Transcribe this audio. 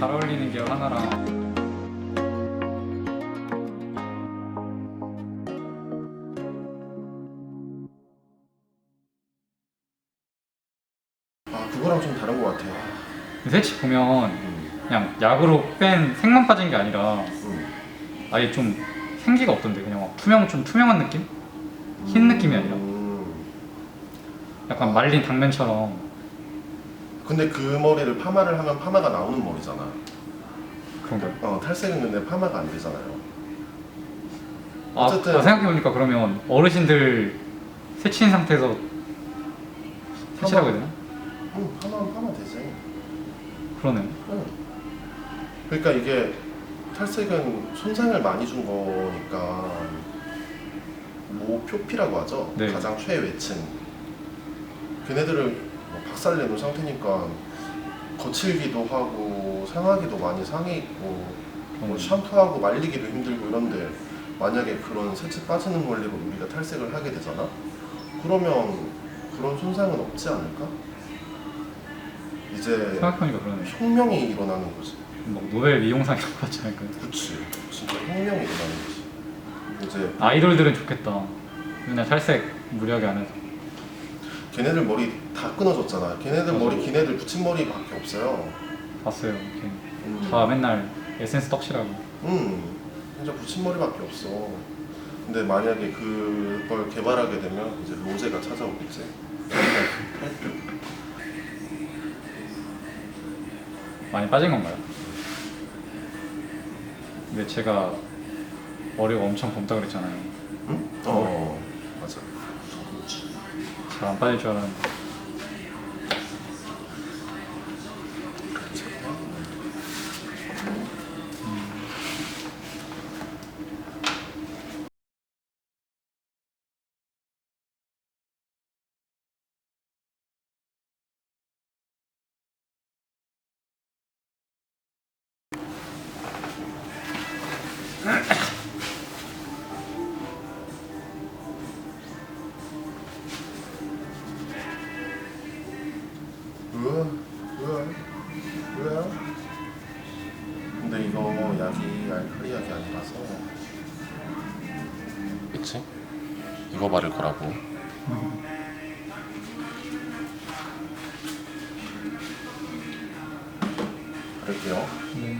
잘 어울리는 게 하나랑 아 그거랑 좀 다른 것 같아요. 색칠 보면 그냥 약으로 뺀 색만 빠진 게 아니라 음. 아예 좀 생기가 없던데 그냥 막 투명 좀 투명한 느낌? 흰 느낌이 아니라 음. 약간 말린 당면처럼 근데 그 머리를 파마를 하면 파마가 나오는 머리잖아. 그런가요? 어, 탈색은 근데 파마가 안 되잖아요. 아, 어쨌든- 아, 생각해보니까 그러면 어르신들 새치인 상태에서 새치라고 해야 되나? 응, 파마는 파마 되지. 그러네 응. 그러니까 이게 탈색은 손상을 많이 준 거니까 모표피라고 하죠. 네. 가장 최외층. 걔네들을 뭐 박살 내놓은 상태니까 거칠기도 하고 상하기도 많이 상해 있고 뭐 음. 샴푸하고 말리기도 힘들고 이런데 만약에 그런 새치 빠지는 원리로 우리가 탈색을 하게 되잖아? 그러면 그런 손상은 없지 않을까? 이제 생각해보니까 그러네 혁명이 일어나는 거지. 뭐 노벨 미용상 이런 거 같지 않을까요? 그치. 진짜 혁명이 일어나는 거지. 이제 아이돌들은 좋겠다 그냥 탈색 무리하게 안 해서 걔네들 머리 다 끊어졌잖아. 걔네들 맞아. 머리, 걔네들 붙임머리밖에 없어요. 봤어요 이렇게 음. 다 맨날 에센스 떡칠하고 음, 진짜 붙임머리밖에 없어. 근데 만약에 그걸 개발하게 되면 이제 로제가 찾아오겠지. 많이 빠진 건가요? 근데 제가 머리가 엄청 검다 그랬잖아요 응? 어. 잘안 빠질 줄 알았는데 근데 이거 약이 알칼리 약이 아니라서. 그치? 이거 바를 거라고. 바를게요. 네.